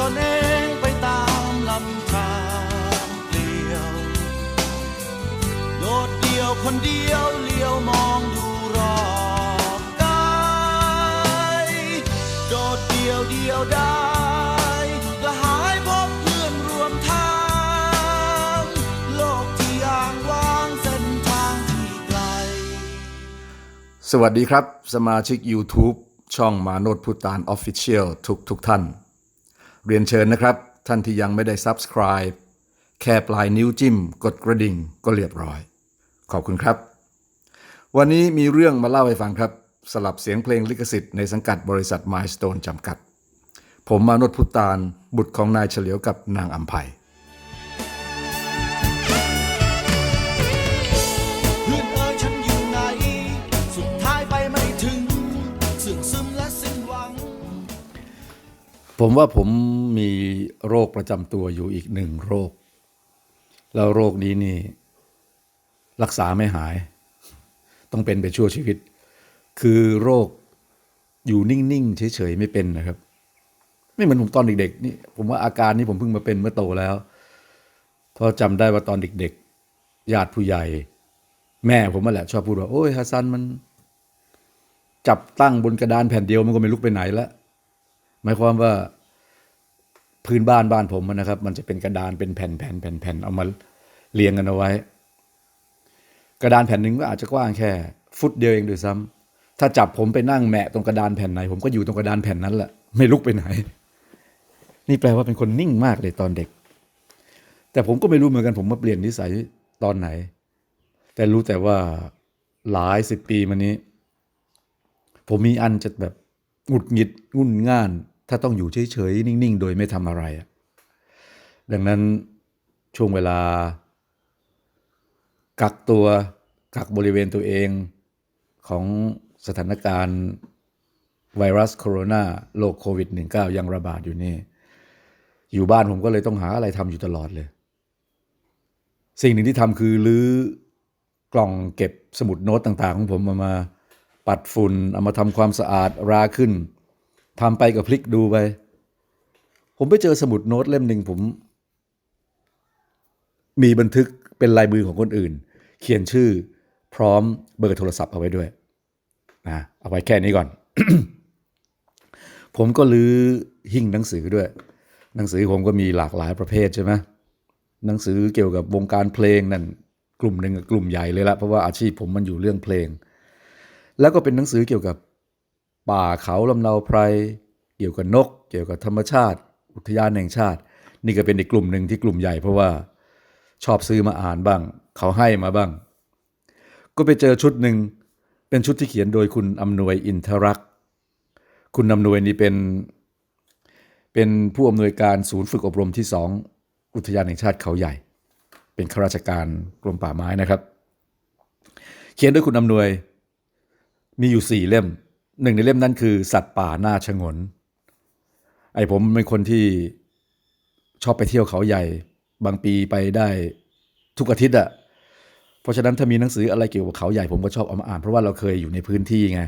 ตนเองไปตามลำธารเปลี่ยว โดดเดี่ยวคนเดียวเลี้ยวมองดูรอบกายโดดเดี่ยวเดียวได้กระหายพบเพื่อนรวมทาง โลกที่อ่างว่างเส้นทางที่ไกล สวัสดีครับ สมาชิก YouTube ช่องมาโนดพุตาน Official ทุกทุกท่าน เรียนเชิญนะครับ ท่านที่ยังไม่ได้ Subscribe แค่ปลายนิ้วจิ้ม กดกระดิ่งก็เรียบร้อย ขอบคุณครับ วันนี้มีเรื่องมาเล่าให้ฟังครับ สลับเสียงเพลงลิขสิทธิ์ในสังกัดบริษัท Milestone จำกัด ผมมานดพุตานบุตรของนายเฉลียวกับนางอัมภัย ผมว่าผมมีโรคประจำตัวอยู่อีกหนึ่งโรค แล้วโรคนี้นี่ รักษาไม่หาย ต้องเป็นไปชั่วชีวิต คือโรคอยู่นิ่งๆเฉยๆไม่เป็นนะครับ ไม่เหมือนผมตอนเด็กๆนี่ผมว่าอาการนี้ผมเพิ่งมาเป็นเมื่อโตแล้วเพราะจำได้ว่าตอนเด็กๆญาติผู้ใหญ่ แม่ผมมาแหละ ชอบพูดว่าโอ้ยฮัสซันมัน จับตั้งบนกระดานแผ่นเดียวมันก็ไม่ลุกไปไหนแล้วหมายความว่า พื้นบ้านบ้านผมนะครับ มันจะเป็นกระดานเป็นแผ่นแผ่นแผ่นแผ่นเอามาเรียงกันเอาไว้ กระดานแผ่นหนึ่งก็อาจจะกว้างแค่ ฟุตเดียวเองด้วยซ้ำถ้าจับผมไปนั่งแหมะตรงกระดานแผ่นไหน ผมก็อยู่ตรงกระดานแผ่นนั้นแหละไม่ลุกไปไหน นี่แปลว่าเป็นคนนิ่งมากเลยตอนเด็ก แต่ผมก็ไม่รู้เหมือนกันผมมาเปลี่ยนนิสัยตอนไหน แต่รู้แต่ว่าหลายสิบปีมานี้ ผมมีอันจะแบบหงุดหงิดงุ่นง่าน ถ้าต้องอยู่เฉยๆ นิ่งๆ โดยไม่ทำอะไร ดังนั้นช่วงเวลา กักตัวกักบริเวณตัวเองของสถานการณ์ไวรัสโคโรนาโรคโควิด -19 ยังระบาดอยู่นี่ อยู่บ้านผมก็เลยต้องหาอะไรทำอยู่ตลอดเลย สิ่งหนึ่งที่ทำคือลื้อกล่องเก็บสมุดโน้ตต่าง ๆ ของผมเอามาปัดฝุ่นเอามาทำความสะอาดราขึ้น ทำไปกับพลิกดูไป ผมไปเจอสมุดโน้ตเล่มหนึ่งผม มีบันทึกเป็นลายมือของคนอื่น เขียนชื่อพร้อมเบอร์โทรศัพท์เอาไว้ด้วยนะเอาไว้แค่นี้ก่อน ผมก็ลื้อหิ้งหนังสือด้วย หนังสือผมก็มีหลากหลายประเภทใช่ไหมหนังสือเกี่ยวกับวงการเพลงนั่นกลุ่มหนึ่งกลุ่มใหญ่เลยละเพราะว่าอาชีพผมมันอยู่เรื่องเพลง แล้วก็เป็นหนังสือเกี่ยวกับ ป่าเขาลำเนาไพร เกี่ยวกับนก เกี่ยวกับธรรมชาติ อุทยานแห่งชาติ นี่ก็เป็นอีกกลุ่มหนึ่งที่กลุ่มใหญ่เพราะว่าชอบซื้อมาอ่านบ้าง เขาให้มาบ้าง ก็ไปเจอชุดหนึ่งเป็นชุดที่เขียนโดยคุณอำนวยอินทรักษ์คุณอำนวยนี่เป็นเป็นผู้อำนวยการศูนย์ฝึกอบรมที่สองอุทยานแห่งชาติเขาใหญ่ เป็นข้าราชการกรมป่าไม้นะครับ เขียนโดยคุณอำนวยมีอยู่สี่เล่ม หนึ่งในเล่มนั้นคือสัตว์ป่าหน้าชงน ไอ้ผมเป็นคนที่ชอบไปเที่ยวเขาใหญ่ บางปีไปได้ทุกอาทิตย์อะเพราะฉะนั้นถ้ามีหนังสืออะไรเกี่ยวกับเขาใหญ่ผมก็ชอบเอามาอ่าน เพราะว่าเราเคยอยู่ในพื้นที่ไง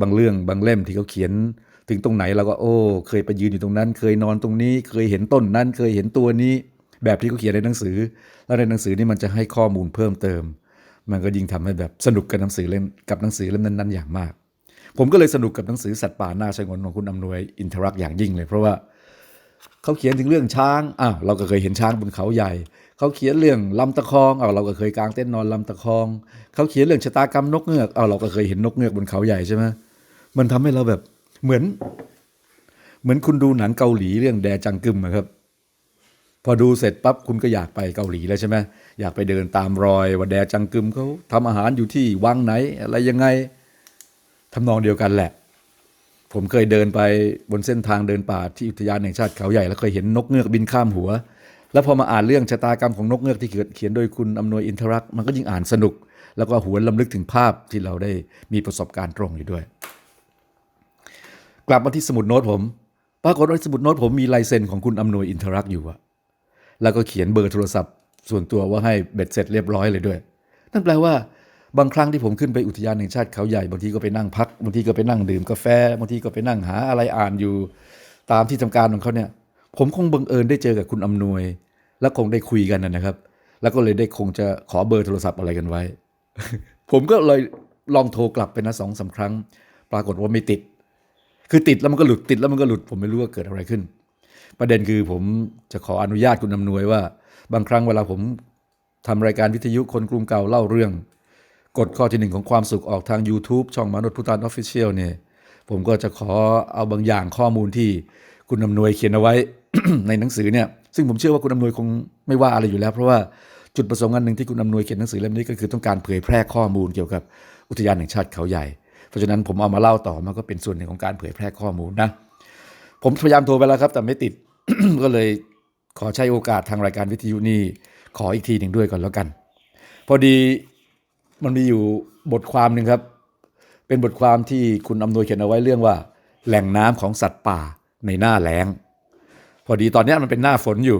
บางเรื่องบางเล่มที่เขาเขียนถึงตรงไหนเราก็โอ้ เคยไปยืนอยู่ตรงนั้น เคยนอนตรงนี้ เคยเห็นต้นนั้น เคยเห็นตัวนี้ แบบที่เขาเขียนในหนังสือ แล้วในหนังสือนี่มันจะให้ข้อมูลเพิ่มเติม มันก็ยิ่งทำให้แบบสนุกกับหนังสือเล่มกับหนังสือเล่มนั้นๆอย่างมาก ผมก็เลยสนุกกับหนังสือสัตว์ป่าหน้าชงนของคุณอำนวยอินทรักอย่างยิ่งเลย เพราะว่าเขาเขียนถึงเรื่องช้างอ้าวเราก็เคยเห็นช้างบนเขาใหญ่ เขาเขียนเรื่องลำตะคองอ้าวเราก็เคยกางเต้นนอนลำตะคอง เขาเขียนเรื่องชะตากรรมนกเงือกอ้าวเราก็เคยเห็นนกเงือกบนเขาใหญ่ใช่ไหมมันทำให้เราแบบเหมือน เหมือนคุณดูหนังเกาหลีเรื่องแดจังกึมครับ พอดูเสร็จปั๊บคุณก็อยากไปเกาหลีแล้วใช่ไหมอยากไปเดินตามรอยว่าแดจังกึมเขาทำอาหารอยู่ที่วังไหน อะไรยังไง ทำนองเดียวกันแหละ ผมเคยเดินไปบนเส้นทางเดินป่าที่อุทยานแห่งชาติเขาใหญ่แล้วเคยเห็นนกเงือกบินข้ามหัว แล้วพอมาอ่านเรื่องชะตากรรมของนกเงือกที่เขียนโดยคุณอำนวยอินทรักษ์มันก็ยิ่งอ่านสนุก แล้วก็หวนลำลึกถึงภาพที่เราได้มีประสบการณ์ตรงอยู่ด้วย กลับมาที่สมุดโน้ตผม ปรากฏว่าสมุดโน้ตผมมีลายเซ็นของคุณอำนวยอินทรักษ์อยู่อะแล้วก็เขียนเบอร์โทรศัพท์ ส่วนตัวว่าให้เบ็ดเสร็จเรียบร้อยเลยด้วย นั่นแปลว่า บางครั้งที่ผมขึ้นไปอุทยานแห่งชาติเขาใหญ่บางทีก็ไปนั่งพักบางทีก็ไปนั่งดื่มกาแฟบางทีก็ไปนั่งหาอะไรอ่านอยู่ ตามที่ทำการของเขาเนี่ย ผมคงบังเอิญได้เจอกับคุณอำนวย แล้วคงได้คุยกันนะครับ แล้วก็เลยได้คงจะขอเบอร์โทรศัพท์อะไรกันไว้ ผมก็เลยลองโทรกลับไปนะสองสาครั้ง ปรากฏว่าไม่ติด คือติดแล้วมันก็หลุดติดแล้วมันก็หลุด ผมไม่รู้ว่าเกิดอะไรขึ้น ประเด็นคือผมจะขออนุญาตคุณอำนวยว่า บางครั้งเวลาผมทำรายการวิทยุคนกรุงเก่าเล่าเรื่อง กฎข้อที่หนึ่งของความสุขออกทาง YouTube ช่องมนุษย์พุทธานออฟฟิเชียลเนี่ย ผมก็จะขอเอาบางอย่างข้อมูลที่คุณอำนวยเขียนเอาไว้ ในหนังสือเนี่ย ซึ่งผมเชื่อว่าคุณอำนวยคงไม่ว่าอะไรอยู่แล้ว เพราะว่าจุดประสงค์อันหนึ่งที่คุณอำนวยเขียนหนังสือเล่มนี้ก็คือต้องการเผยแพร่ข้อมูลเกี่ยวกับอุทยานแห่งชาติเขาใหญ่ เพราะฉะนั้นผมเอามาเล่าต่อมันก็เป็นส่วนหนึ่งของการเผยแพร่ข้อมูลนะ ผมพยายามโทรไปแล้วครับ แต่ไม่ติด ก็เลยขอใช้โอกาสทางรายการวิทยุนี่ขออีกทีหนึ่งด้วยก่อนแล้วกัน พอดี มันมีอยู่บทความหนึ่งครับ เป็นบทความที่คุณอำนวยเขียนเอาไว้เรื่องว่า แหล่งน้ำของสัตว์ป่าในหน้าแล้ง พอดีตอนนี้มันเป็นหน้าฝนอยู่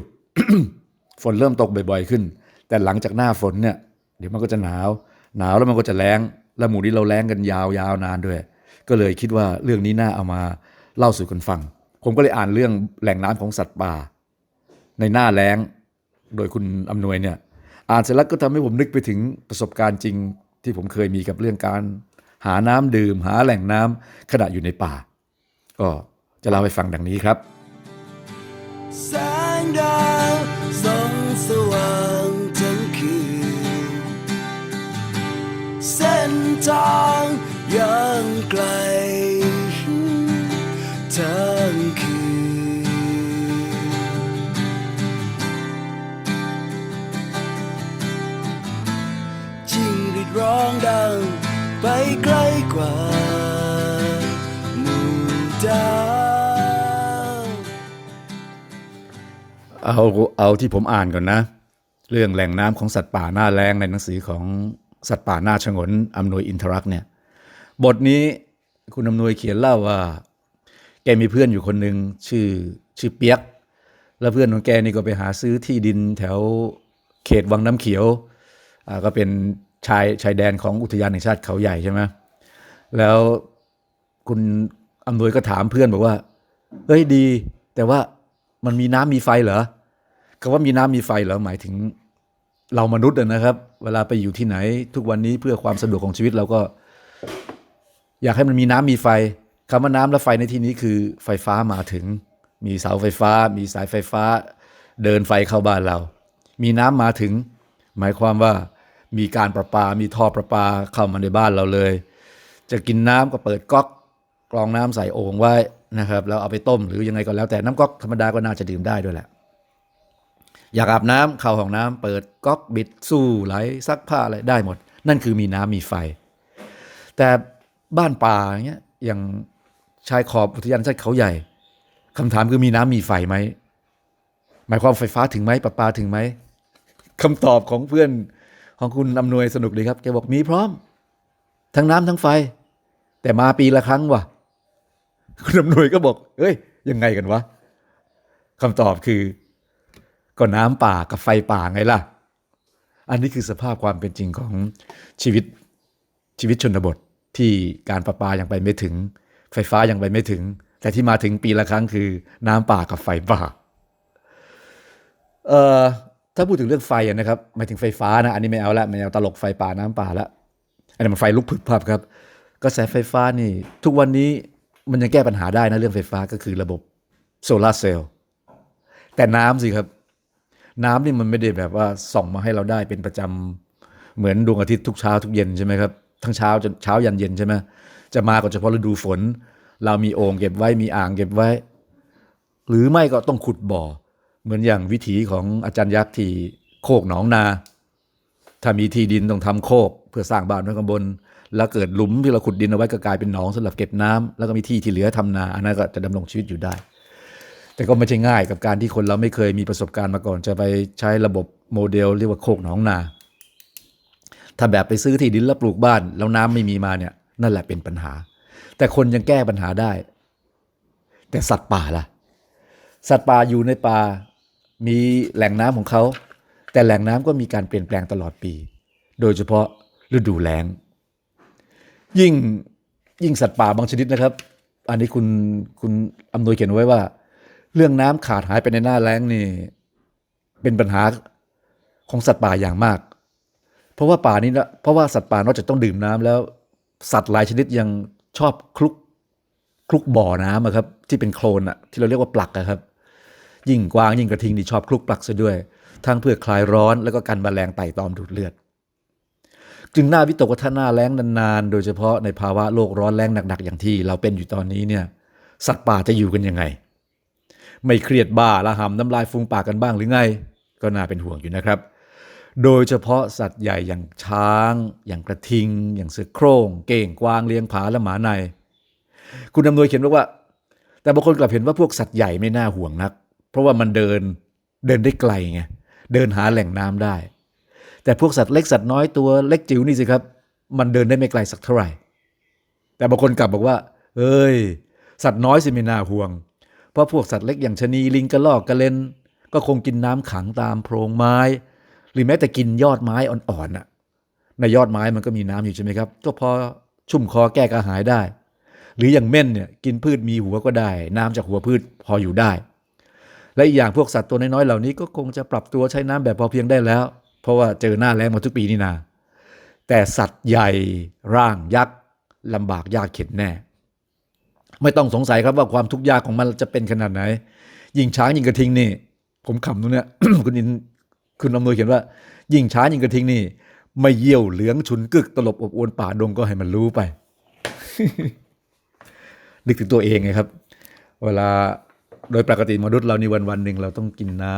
ฝนเริ่มตกบ่อยๆขึ้น แต่หลังจากหน้าฝนเนี่ย เดี๋ยวมันก็จะหนาว หนาวแล้วมันก็จะแล้ง แล้วหมู่นี้เราแล้งกันยาวๆนานด้วย ก็เลยคิดว่าเรื่องนี้น่าเอามาเล่าสู่กันฟัง ผมก็เลยอ่านเรื่องแหล่งน้ำของสัตว์ป่า ในหน้าแล้ง โดยคุณอำนวยเนี่ย อ่านเสร็จแล้วก็ทำให้ผมนึกไปถึงประสบการณ์จริง ที่ผมเคยมีกับเรื่องการหาน้ำดื่ม หาแหล่งน้ำขณะอยู่ในป่า ก็จะเล่าให้ฟังดังนี้ครับแสงดาวส่องสว่างทั้งคืนเส้นทางยังไกลทั้งคื ร้องดัง ไปไกลกว่าหมู่ดาวเอาเอาที่ผมอ่านก่อนนะ เรื่องแหล่งน้ำของสัตว์ป่าหน้าแรงในหนังสือของสัตว์ป่าหน้าชงนอำนวยอินทรักษ์เนี่ย บทนี้คุณอำนวยเขียนเล่าว่า แกมีเพื่อนอยู่คนหนึ่งชื่อชื่อเปียก แล้วเพื่อนของแกนี่ก็ไปหาซื้อที่ดินแถวเขตวังน้ำเขียวอ่าก็เป็น ชายชายแดนของอุทยานแห่งชาติเขาใหญ่ใช่ไหมแล้วคุณอำนวยก็ถามเพื่อนบอกว่า เฮ้ยดี แต่ว่ามันมีน้ำมีไฟเหรอคำว่ามีน้ำมีไฟเหรอหมายถึงเรามนุษย์นะครับ เวลาไปอยู่ที่ไหน ทุกวันนี้เพื่อความสะดวกของชีวิตเราก็ อยากให้มันมีน้ำมีไฟคำว่าน้ำและไฟในที่นี้คือ ไฟฟ้ามาถึง มีเสาไฟฟ้า มีสายไฟฟ้า เดินไฟเข้าบ้านเรา มีน้ำมาถึง หมายความว่า มีการประปา มีท่อประปาเข้ามาในบ้านเราเลย จะกินน้ำก็เปิดก๊อกกรองน้ำใส่โอ่งไว้นะครับ แล้วเอาไปต้มหรือยังไงก็แล้วแต่น้ำก๊อกธรรมดาก็น่าจะดื่มได้ด้วยแหละ อยากอาบน้ำเข้าห้องน้ำเปิดก๊อกบิดสู้ไหลซักผ้าอะไรได้หมด นั่นคือมีน้ำมีไฟ แต่บ้านป่าอย่างเงี้ยอย่างชายขอบอุทยานชาติเขาใหญ่คำถามคือมีน้ำมีไฟไหมหมายความไฟฟ้าถึงไหมประปาถึงไหมคำตอบของเพื่อน ของคุณอำนวยสนุกดีครับแกบอกมีพร้อม ทั้งน้ำทั้งไฟ แต่มาปีละครั้งว่ะ คุณอำนวยก็บอก เอ้ย ยังไงกันวะคำตอบคือ ก็น้ำป่ากับไฟป่าไงล่ะ อันนี้คือสภาพความเป็นจริงของชีวิตชีวิตชนบทที่การประปายังไปไม่ถึง ไฟฟ้ายังไปไม่ถึง แต่ที่มาถึงปีละครั้งคือ น้ำป่ากับไฟป่าเอ่อ ถ้าพูดถึงเรื่องไฟนะครับหมายถึงไฟฟ้านะ อันนี้ไม่เอาละไม่เอาตลกไฟป่าน้ำป่าละอันนี้มันไฟลุกพึบพับครับกระแสไฟฟ้านี่ ทุกวันนี้มันยังแก้ปัญหาได้นะเรื่องไฟฟ้าก็คือระบบโซลาร์เซลล์แต่น้ำสิครับ น้ำนี่มันไม่ได้แบบว่าส่องมาให้เราได้เป็นประจำเหมือนดวงอาทิตย์ทุกเช้าทุกเย็นใช่ไหมครับทั้งเช้าจนเช้ายันเย็นใช่ไหมจะมาก็เฉพาะฤดูฝน เรามีโอ่งเก็บไว้มีอ่างเก็บไว้ หรือไม่ก็ต้องขุดบ่อ เหมือนอย่างวิถีของอาจารย์ยักษ์ที่โคกหนองนา ถ้ามีที่ดินต้องทำโคก เพื่อสร้างบ้านไว้ข้างบน แล้วเกิดหลุมที่เราขุดดินเอาไว้ก็กลายเป็นหนองสำหรับเก็บน้ำแล้วก็มีที่ที่เหลือทำนาอันนั้นก็จะดำรงชีวิตอยู่ได้ แต่ก็ไม่ใช่ง่ายกับการที่คนเราไม่เคยมีประสบการณ์มาก่อน จะไปใช้ระบบโมเดลเรียกว่าโคกหนองนา ถ้าแบบไปซื้อที่ดินแล้วปลูกบ้าน แล้วน้ำไม่มีมาเนี่ยนั่นแหละเป็นปัญหา แต่คนยังแก้ปัญหาได้ แต่สัตว์ป่าล่ะ สัตว์ป่าอยู่ในป่า มีแหล่งน้ำของเขา แต่แหล่งน้ำก็มีการเปลี่ยนแปลงตลอดปี โดยเฉพาะฤดูแล้ง ยิ่งยิ่งสัตว์ป่าบางชนิดนะครับ อันนี้คุณคุณอำนวยเขียนไว้ว่า เรื่องน้ำขาดหายไปในหน้าแล้งนี่ เป็นปัญหาของสัตว์ป่าอย่างมาก เพราะว่าป่านี้นะเพราะว่าสัตว์ป่านอกจากต้องดื่มน้ำแล้ว สัตว์หลายชนิดยังชอบคลุกคลุกบ่อน้ำครับ ที่เป็นโคลนอะที่เราเรียกว่าปลักอะครับ ยิ่งกวางยิ่งกระทิงนี่ชอบคลุกปลักซะด้วย ทั้งเพื่อคลายร้อนแล้วก็กันแมลงไต่ตอมดูดเลือด จึงน่าวิตกว่าถ้าหน้าแล้งนานๆ โดยเฉพาะในภาวะโลกร้อนแรงหนักๆ อย่างที่เราเป็นอยู่ตอนนี้เนี่ยสัตว์ป่าจะอยู่กันยังไง ไม่เครียดบ้าละหำน้ำลายฟูงปากกันบ้างหรือไง ก็น่าเป็นห่วงอยู่นะครับ โดยเฉพาะสัตว์ใหญ่อย่างช้าง อย่างกระทิง อย่างเสือโคร่งเก่งกวางเลี้ยงผาและหมาใน คุณอำนวยเขียนว่า แต่บางคนกลับเห็นว่าพวกสัตว์ใหญ่ไม่น่าห่วงนัก เพราะว่ามันเดินเดินได้ไกลไงเดินหาแหล่งน้ำได้ แต่พวกสัตว์เล็กสัตว์น้อยตัวเล็กจิ๋วนี่สิครับ มันเดินได้ไม่ไกลสักเท่าไหร่ แต่บางคนกลับบอกว่า เอ้ย สัตว์น้อยสิไม่น่าห่วง เพราะพวกสัตว์เล็กอย่างชะนีลิงกระลอกกระเลนก็คงกินน้ำขังตามโพรงไม้ หรือแม้แต่กินยอดไม้อ่อนๆน่ะในยอดไม้มันก็มีน้ำอยู่ใช่ไหมครับก็พอชุ่มคอแก้กระหายได้ หรืออย่างเม่นเนี่ยกินพืชมีหัวก็ได้ น้ำจากหัวพืชพออยู่ได้ และอีกอย่างพวกสัตว์ตัวน้อยๆเหล่านี้ก็คงจะปรับตัวใช้น้ำแบบพอเพียงได้แล้ว เพราะว่าเจอหน้าแล้งมาทุกปีนี่นาแต่สัตว์ใหญ่ร่างยักษ์ลำบากยากเข็นแน่ ไม่ต้องสงสัยครับว่าความทุกข์ยากของมันจะเป็นขนาดไหน ยิงช้างยิงกระทิงนี่ ผมขำตรงเนี้ยคุณอินคุณอำนวยเขียนว่า ยิงช้างยิงกระทิงนี่ ไม่เยี่ยวเหลืองฉุนกึกตลบอบอวนป่าดงก็ให้มันรู้ไปนึกถึงตัวเองไงครับ เวลา โดยปกติมนุษย์เรานี่วันวันๆหนึ่งเราต้องกินน้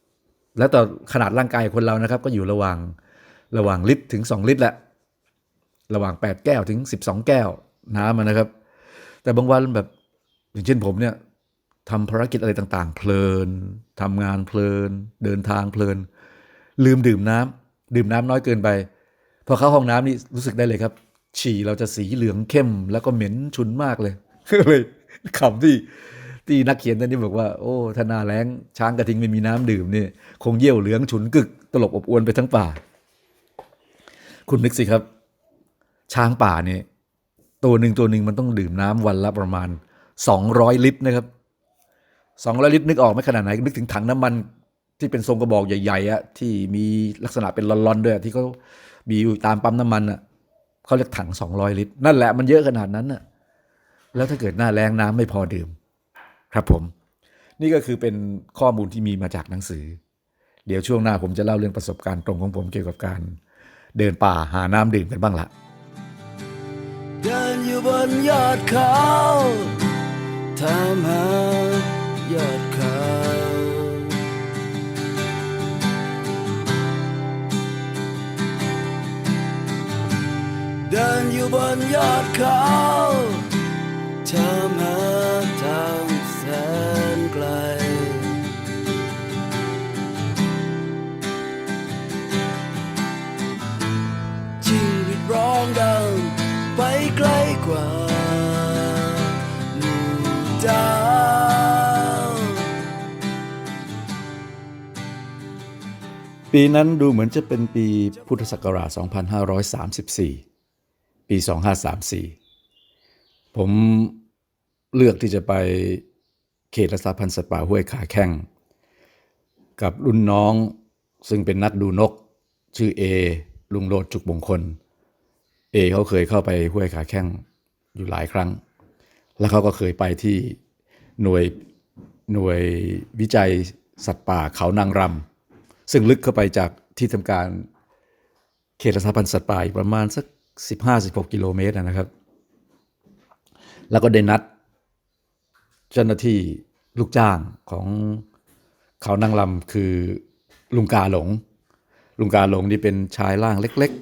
ำแล้วต่อขนาดร่างกายคนเรานะครับ ก็อยู่ระหว่างระหว่างลิตรถึงสองลิตรแหละ ระหว่างแปดแก้วถึงสิบสองแก้วน้ำนะครับ แต่บางวันแบบอย่างเช่นผมเนี่ยทำภารกิจอะไรต่างๆ เพลินทำงานเพลิน เดินทางเพลิน ลืมดื่มน้ำดื่มน้ำน้อยเกินไปพอเข้าห้องน้ำนี่รู้สึกได้เลยครับ ฉี่เราจะสีเหลืองเข้มแล้วก็เหม็นฉุนมากเลยก็เลยคำที่ ที่นักเขียนท่านนี้บอกว่า โอ้ถ้าหนาแรงช้างกระทิงไม่มีน้ำดื่มนี่คงเยี่ยวเหลืองฉุนกึก ตลบอบอวนไปทั้งป่า คุณนึกสิครับ ช้างป่าเนี่ยตัวหนึ่งตัวหนึ่งมันต้องดื่มน้ำวันละประมาณ 200 ลิตรนะครับ200ลิตรนึกออกไหมขนาดไหนนึกถึงถังน้ำมันที่เป็นทรงกระบอกใหญ่ๆอะที่มีลักษณะเป็นลอนๆด้วยที่เขามีอยู่ตามปั๊มน้ำมันอะเขาเรียกถัง 200 ลิตร นั่นแหละมันเยอะขนาดนั้นน่ะแล้วถ้าเกิดหน้าแรงน้ำไม่พอดื่ม ครับผม นี่ก็คือเป็นข้อมูลที่มีมาจากหนังสือ เดี๋ยวช่วงหน้าผมจะเล่าเรื่องประสบการณ์ตรงของผมเกี่ยวกับการเดินป่าหาน้ำดื่มกันบ้างละเดินอยู่บนยอดเขาถามหายอดเขาเดินอยู่บนยอดเขา ปีนั้นดูเหมือนจะเป็นปีพุทธศักราช 2534 ปี 2534 ผมเลือกที่จะไปเขตรักษาพันธุ์สัตว์ป่าห้วยขาแข้ง กับรุ่นน้องซึ่งเป็นนักดูนก ชื่อเอลุงโลดจุกมงคล เอเขาเคยเข้าไปห้วยขาแข้งอยู่หลายครั้ง แล้วเขาก็เคยไปที่หน่วยหน่วยวิจัยสัตว์ป่าเขานางรำ ซึ่งลึกเข้าไปจากที่ทำการเขตรักษาพันธุ์สัตว์ป่าประมาณสัก 15-16 กิโลเมตรนะครับ แล้วก็ได้นัดเจ้าหน้าที่ลูกจ้างของเขานางลำคือลุงกาหลง ลุงกาหลงนี่เป็นชายร่างเล็ก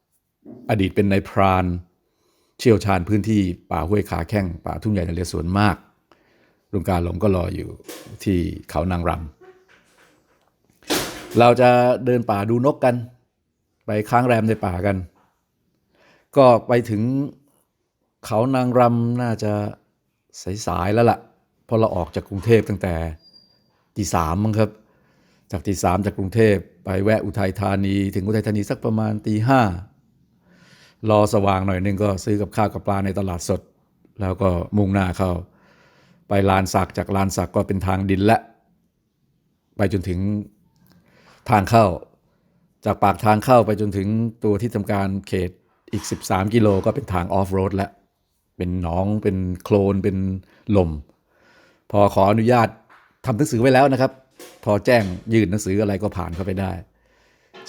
ๆ อดีตเป็นนายพราน เชี่ยวชาญพื้นที่ป่าห้วยขาแข้งป่าทุ่งใหญ่นเรศวรมาก ลุงกาหลงก็รออยู่ที่เขานางรำ เราจะเดินป่าดูนกกัน ไปค้างแรมในป่ากัน ก็ไปถึงเขานางรำน่าจะสายๆแล้วล่ะเพราะเราออกจากกรุงเทพตั้งแต่ตีสามมั้งครับ จากตีสามจากกรุงเทพไปแวะอุทัยธานีถึงอุทัยธานีสักประมาณตีห้ารอสว่างหน่อยนึงก็ซื้อกับข้าวกับปลาในตลาดสด แล้วก็มุ่งหน้าเข้า ไปลานสักจากลานสักก็เป็นทางดินและ ไปจนถึง ทางเข้า จากปากทางเข้าไปจนถึงตัวที่ทำการเขตอีก 13 กิโลก็เป็นทางออฟโรดแล้ว เป็นหนองเป็นโคลนเป็นลม พอขออนุญาตทำหนังสือไว้แล้วนะครับ พอแจ้งยื่นหนังสืออะไรก็ผ่านเข้าไปได้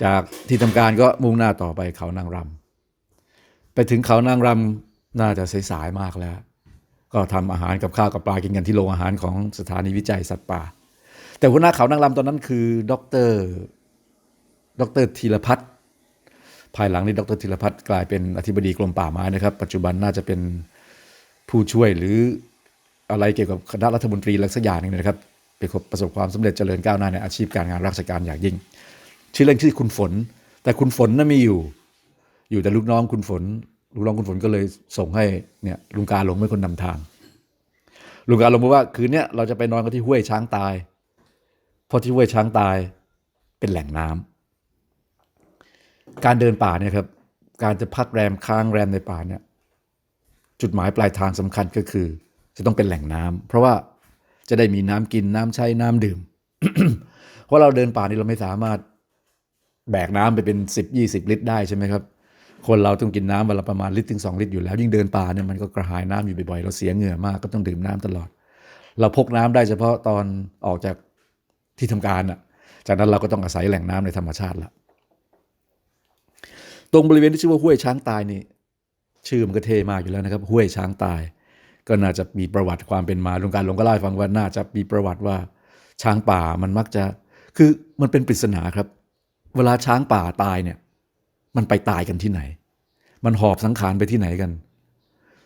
จากที่ทำการก็มุ่งหน้าต่อไปเขานางรำไปถึงเขานางรำน่าจะสายๆมากแล้ว ก็ทำอาหารกับข้าวกับปลากินกันที่โรงอาหารของสถานีวิจัยสัตว์ป่า แต่หัวหน้าเขานางรำตอนนั้นคือดรดรธีรพัฒน์ภายหลังนี้ดรธีรพัฒน์กลายเป็นอธิบดีกรมป่าไม้นะครับ ปัจจุบันน่าจะเป็นผู้ช่วยหรืออะไรเกี่ยวกับคณะรัฐมนตรีอะไรสักอย่างหนึงนะครับเป็นประสบความสำเร็จเจริญก้าวหน้าในอาชีพการงานราชการอย่างยิ่ง ชื่อเล่นชื่อคุณฝน แต่คุณฝนน่ะมีอยู่ อยู่แต่ลูกน้องคุณฝน ลูกน้องคุณฝนก็เลยส่งให้เนี่ยลุงกาหลงเป็นคนนำทาง ลุงกาหลงบอกว่าคืนนี้เราจะไปนอนกันที่ห้วยช้างตาย ราะที่ห้วยช้างตายเป็นแหล่งน้ำการเดินป่าเนี่ยครับ การจะพักแรมค้างแรมในป่าเนี่ย จุดหมายปลายทางสำคัญก็คือ จะต้องเป็นแหล่งน้ำเพราะว่าจะได้มีน้ำกินน้ำใช้น้ำดื่ม เพราะเราเดินป่านี่เราไม่สามารถแบกน้ำไปเป็นสิบยี่สิบลิตรได้ใช่ไหมครับ คนเราต้องกินน้ำวันละประมาณลิตรถึงสองลิตรอยู่แล้ว ยิ่งเดินป่าเนี่ยมันก็กระหายน้ำอยู่บ่อยๆ เราเสียเหงื่อมากก็ต้องดื่มน้ำตลอด เราพกน้ำได้เฉพาะตอนออกจาก ที่ทำการอะจากนั้นเราก็ต้องอาศัยแหล่งน้ำในธรรมชาติละตรงบริเวณที่ชื่อว่าห้วยช้างตายนี่ชื่อมันก็เท่มากอยู่แล้วนะครับห้วยช้างตาย ก็น่าจะมีประวัติความเป็นมาลุงการหลวงก็เล่าให้ฟังว่าน่าจะมีประวัติว่าช้างป่ามันมักจะคือมันเป็นปริศนาครับ เวลาช้างป่าตายเนี่ยมันไปตายกันที่ไหน มันหอบสังขารไปที่ไหนกัน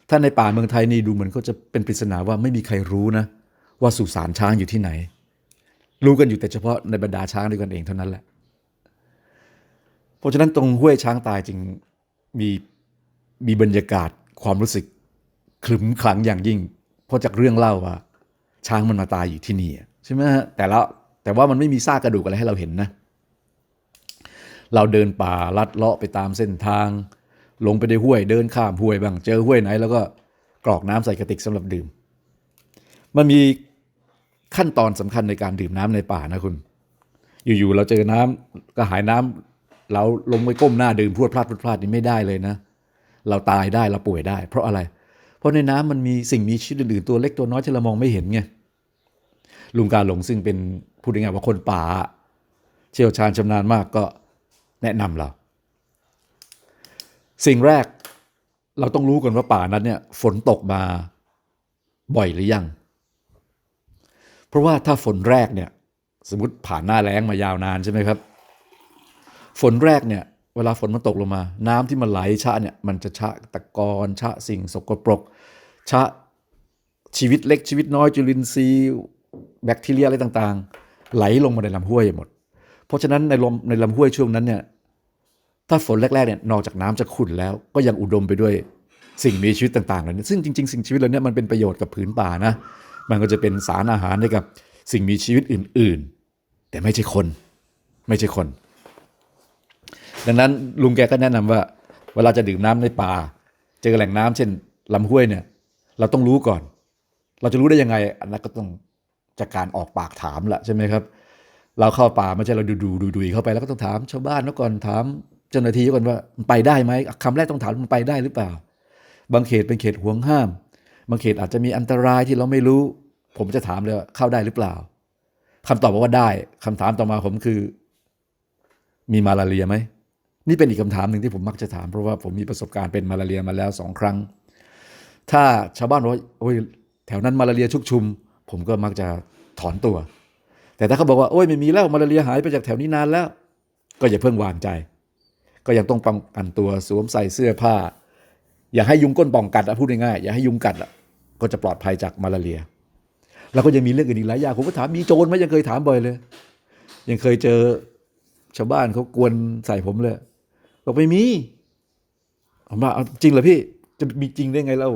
ถ้าในป่าเมืองไทยนี่ดูเหมือนก็จะเป็นปริศนาว่าไม่มีใครรู้นะ ว่าสุสานช้างอยู่ที่ไหน รู้กันอยู่แต่เฉพาะในบรรดาช้างด้วยกันเองเท่านั้นแหละ เพราะฉะนั้นตรงห้วยช้างตายจึงมีมีบรรยากาศความรู้สึกขลึมขลังอย่างยิ่ง เพราะจากเรื่องเล่าว่า ช้างมันมาตายอยู่ที่นี่ใช่ไหมฮะแต่ละแต่ว่ามันไม่มีซากกระดูกอะไรให้เราเห็นนะ เราเดินป่าลัดเลาะไปตามเส้นทาง ลงไปในห้วยเดินข้ามห้วยบ้าง เจอห้วยไหน แล้วก็กรอกน้ำใส่กระติกสำหรับดื่ม มันมี ขั้นตอนสำคัญในการดื่มน้ำในป่านะคุณ อยู่ๆเราเจอน้ำก็หายน้ำเราลงไปก้มหน้าดื่มพรวดพลาดพรวดพลาดนี่ไม่ได้เลยนะ เราตายได้เราป่วยได้ เพราะอะไร เพราะในน้ำมันมีสิ่งมีชีวิตอื่นๆตัวเล็กตัวน้อยที่เรามองไม่เห็นไงลุงกาหลงซึ่งเป็นพูดง่ายๆว่าคนป่า เชี่ยวชาญชำนาญมากก็แนะนำเรา สิ่งแรกเราต้องรู้กันว่าป่านั้นเนี่ยฝนตกมาบ่อยหรือยัง เพราะว่าถ้าฝนแรกเนี่ยสมมติผ่านหน้าแล้งมายาวนานใช่ไหมครับ ฝนแรกเนี่ยเวลาฝนมันตกลงมา น้ำที่มันไหลชะเนี่ยมันจะชะตะกอนชะสิ่งสกปรก ชะชีวิตเล็กชีวิตน้อยจุลินทรีย์แบคทีเรียอะไรต่างๆ ไหลลงมาในลำห้วยหมด เพราะฉะนั้นในลมในลำห้วยช่วงนั้นเนี่ยถ้าฝนแรกๆเนี่ยนอกจากน้ำจะขุ่นแล้ว ก็ยังอุดมไปด้วยสิ่งมีชีวิตต่างๆเหล่านี้ซึ่งจริงๆสิ่งชีวิตเหล่านี้มันเป็นประโยชน์กับผืนป่านะ มันก็จะเป็นสารอาหารให้กับสิ่งมีชีวิตอื่น ๆ แต่ไม่ใช่คน ไม่ใช่คน ดังนั้นลุงแกก็แนะนำว่า เวลาจะดื่มน้ำในป่า เจอแหล่งน้ำเช่นลำห้วยเนี่ย เราต้องรู้ก่อน เราจะรู้ได้ยังไง อันนั้นก็ต้องจากการออกปากถามแหละใช่ไหมครับ เราเข้าป่าไม่ใช่เราดูดูดูดูเข้าไปแล้วก็ต้องถามชาวบ้านแล้วก่อนถามเจ้าหน้าที่ก่อนว่ามันไปได้ไหมคำแรกต้องถามมันไปได้หรือเปล่า บางเขตเป็นเขตห่วงห้าม บางเขตอาจจะมีอันตรายที่เราไม่รู้ ผมจะถามเลยว่าเข้าได้หรือเปล่าคำตอบบอกว่าได้คำถามต่อมาผมคือ มีมาลาเรียไหมนี่เป็นอีกคำถามหนึ่งที่ผมมักจะถามเพราะว่าผมมีประสบการณ์เป็นมาลาเรียมาแล้วสองครั้ง ถ้าชาวบ้านบอกว่าโอ้ยแถวนั้นมาลาเรียชุกชุม ผมก็มักจะถอนตัว แต่ถ้าเขาบอกว่าโอ้ยไม่มีแล้วมาลาเรียหายไปจากแถวนี้นานแล้ว ก็อย่าเพิ่งวางใจ ก็ยังต้องป้องกันตัวสวมใส่เสื้อผ้า อย่าให้ยุงก้นป่องกัดอะพูดง่ายๆอย่าให้ยุงกัดอะ ก็จะปลอดภัยจากมาลาเรีย แล้วก็ยังมีเรื่องอื่นอีกหลายอย่างผมก็ถามมีโจรไหมยังเคยถามบ่อยเลย ยังเคยเจอชาวบ้านเขากวนใส่ผมเลยบอกไม่มีผมว่าเอาจริงเหรอพี่จะมีจริงได้ไงเรา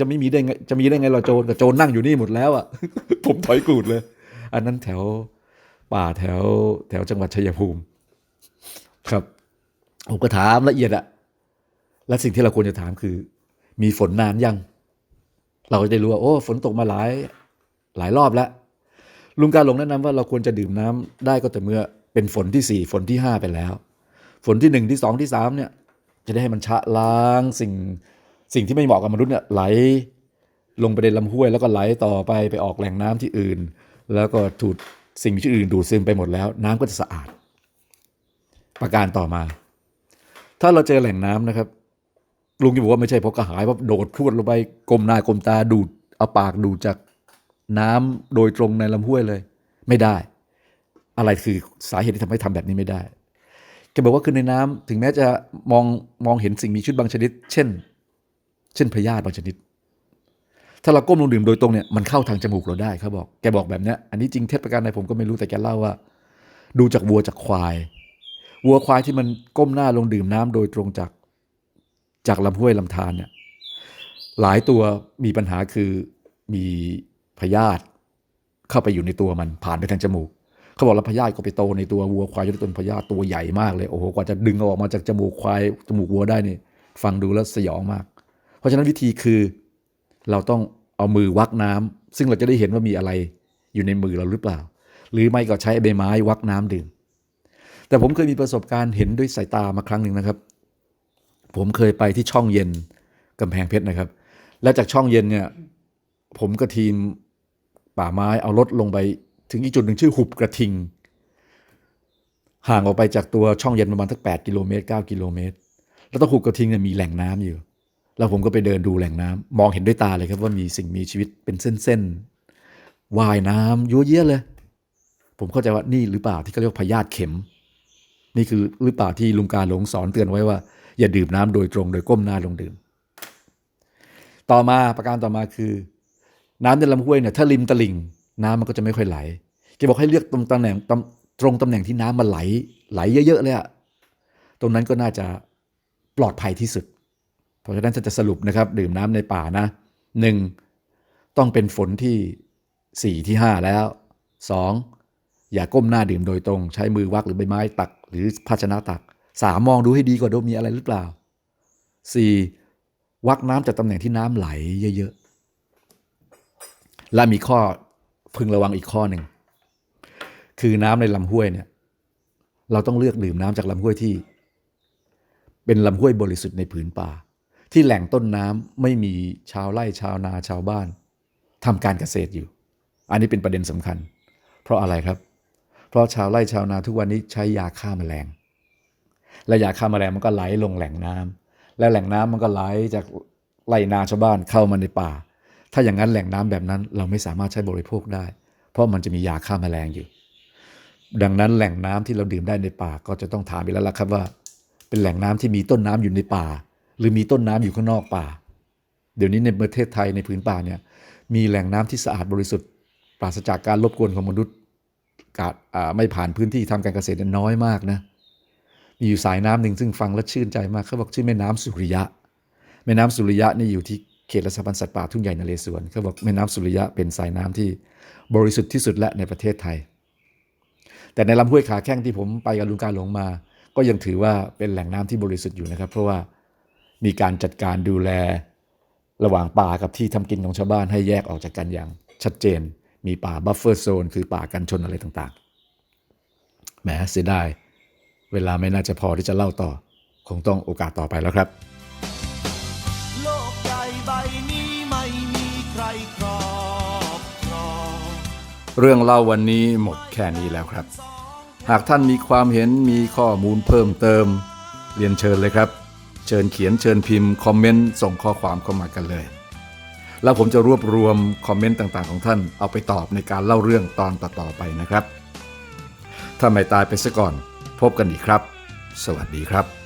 จะไม่มีได้ไงจะมีได้ไงเราโจรกับโจรนั่งอยู่นี่หมดแล้วอะผมถอยกูดเลย อันนั้นแถวป่าแถว แถวจังหวัดชัยภูมิ ครับ ผมก็ถามละเอียดอะและสิ่งที่เราควรจะถามคือ มีฝนนานยัง เราจะได้รู้ว่าโอ้ฝนตกมาหลายหลายรอบแล้วลุงการหลงแนะนำว่าเราควรจะดื่มน้ำได้ก็แต่เมื่อเป็นฝนที่สี่ฝนที่ห้าไปแล้ว ฝนที่หนึ่งที่สองที่สามเนี่ยจะได้ให้มันชะล้างสิ่งสิ่งที่ไม่เหมาะกับมนุษย์เนี่ยไหลลงไปในลำห้วย แล้วก็ไหลต่อไปไปออกแหล่งน้ำที่อื่น แล้วก็ถูกสิ่งมีชีวิตอื่นดูดซึมไปหมดแล้ว น้ำก็จะสะอาด ประการต่อมา ถ้าเราเจอแหล่งน้ำนะครับ ลุงจะบอกว่าไม่ใช่เพราะกระหายว่าโดดพรวดลงไปกลมหน้ากลมตาดูดเอาปากดูดจากน้ำโดยตรงในลำห้วยเลย ไม่ได้ อะไรคือสาเหตุที่ทำให้ทำแบบนี้ไม่ได้แกบอกว่าคือในน้ำถึงแม้จะมองมองเห็นสิ่งมีชีวิตบางชนิด เช่น เช่นพยาธิบางชนิด ถ้าเราก้มลงดื่มโดยตรงเนี่ยมันเข้าทางจมูกเราได้เขาบอกแกบอกแบบเนี้ยอันนี้จริงเท็จประการใดผมก็ไม่รู้แต่แกเล่าว่า ดูจากวัวจากควาย วัวควายที่มันก้มหน้าลงดื่มน้ำโดยตรงจาก จากลำห้วยลำธารเนี่ยหลายตัวมีปัญหาคือมีพยาธิเข้าไปอยู่ในตัวมันผ่านไปทางจมูกเขาบอกแล้วพยาธิก็ไปโตในตัววัวควายจนต้นพยาธิตัวใหญ่มากเลยโอ้โหกว่าจะดึงออกมาจากจมูกควายจมูกวัวได้นี่ฟังดูแล้วสยองมาก เพราะฉะนั้นวิธีคือเราต้องเอามือวักน้ำซึ่งเราจะได้เห็นว่ามีอะไรอยู่ในมือเราหรือเปล่า หรือไม่ก็ใช้ใบไม้วักน้ำดื่มแต่ผมเคยมีประสบการณ์เห็นด้วยสายตามาครั้งหนึ่งนะครับ ผมเคยไปที่ช่องเย็นกำแพงเพชรนะครับ และจากช่องเย็นเนี่ย ผมกับทีมป่าไม้เอารถลงไป ถึงอีกจุดหนึ่งชื่อหุบกระทิง ห่างออกไปจากตัวช่องเย็นประมาณสัก8กิโลเมตร9กิโลเมตร แล้วตรงหุบกระทิงเนี่ยมีแหล่งน้ำอยู่ แล้วผมก็ไปเดินดูแหล่งน้ำมองเห็นด้วยตาเลยครับว่ามีสิ่งมีชีวิตเป็นเส้นๆว่ายน้ำยั่วเยี่ยเลย ผมเข้าใจว่านี่หรือเปล่าที่เขาเรียกพยาธิเข็ม นี่คือหรือเปล่าที่ลุงการหลงสอนเตือนไว้ว่า อย่าดื่มน้ำโดยตรงโดยก้มหน้าลงดื่ม ต่อมาประการต่อมาคือ น้ำในลำห้วยเนี่ยถ้าริมตลิ่ง น้ำมันก็จะไม่ค่อยไหลแกบอกให้เลือกตรงตำแหน่งตำตรงตำแหน่งที่น้ำมันไหลไหลเยอะๆเลยอะตรงนั้นก็น่าจะปลอดภัยที่สุด เพราะฉะนั้นจะสรุปนะครับ ดื่มน้ำในป่านะหนึ่งต้องเป็นฝนที่สี่ที่ห้าแล้วสองอย่าก้มหน้าดื่มโดยตรง ใช้มือวักหรือใบไม้ตัก หรือภาชนะตัก สามมองดูให้ดีก่อนว่ามีอะไรหรือเปล่าสี่วักน้ำจากตำแหน่งที่น้ำไหลเยอะๆ และมีข้อพึงระวังอีกข้อหนึ่ง คือน้ำในลำห้วยเนี่ยเราต้องเลือกดื่มน้ำจากลำห้วยที่ เป็นลำห้วยบริสุทธิ์ในผืนป่า ที่แหล่งต้นน้ำไม่มีชาวไร่ชาวนาชาวบ้านทำการเกษตรอยู่ อันนี้เป็นประเด็นสำคัญ เพราะอะไรครับ เพราะชาวไร่ชาวนาทุกวันนี้ใช้ยาฆ่าแมลง และยาฆ่าแมลงมันก็ไหลลงแหล่งน้ำและแหล่งน้ำมันก็ไหลจากไรนาชาวบ้านเข้ามาในป่า ถ้าอย่างนั้นแหล่งน้ำแบบนั้นเราไม่สามารถใช้บริโภคได้ เพราะมันจะมียาฆ่าแมลงอยู่ ดังนั้นแหล่งน้ำที่เราดื่มได้ในป่าก็จะต้องถามไปแล้วล่ะครับว่า เป็นแหล่งน้ำที่มีต้นน้ำอยู่ในป่า หรือมีต้นน้ำอยู่ข้างนอกป่า เดี๋ยวนี้ในประเทศไทยในพื้นป่าเนี่ยมีแหล่งน้ำที่สะอาดบริสุทธิ์ ปราศจากการรบกวนของมนุษย์กาดไม่ผ่านพื้นที่ทำการเกษตรน้อยมากนะ มีอยู่สายน้ำหนึ่งซึ่งฟังแล้วชื่นใจมากเขาบอกชื่อแม่น้ำสุริยะ แม่น้ำสุริยะนี่อยู่ที่เขตรักษาพันธุ์สัตว์ป่าทุ่งใหญ่นเรศวรเขาบอกแม่น้ำสุริยะเป็นสายน้ำที่บริสุทธิ์ที่สุดและในประเทศไทย แต่ในลำห้วยขาแข้งที่ผมไปกับลุงการหลงมา ก็ยังถือว่าเป็นแหล่งน้ำที่บริสุทธิ์อยู่นะครับ เพราะว่ามีการจัดการดูแลระหว่างป่ากับที่ทำกินของชาวบ้านให้แยกออกจากกันอย่างชัดเจน มีป่าบัฟเฟอร์โซนคือป่ากันชนอะไรต่างๆแหมเสียดาย เวลาไม่น่าจะพอที่จะเล่าต่อ คงต้องโอกาสต่อไปแล้วครับ โลกใหญ่ใบนี้ไม่มีใครครอบครองเรื่องเล่าวันนี้หมดแค่นี้แล้วครับ หากท่านมีความเห็นมีข้อมูลเพิ่มเติม เรียนเชิญเลยครับ เชิญเขียนเชิญพิมพ์คอมเมนต์ส่งข้อความเข้ามากันเลย แล้วผมจะรวบรวมคอมเมนต์ต่างๆของท่านเอาไปตอบในการเล่าเรื่องตอนต่อๆไปนะครับ ถ้าไม่ตายไปซะก่อน พบกันอีกครับ สวัสดีครับ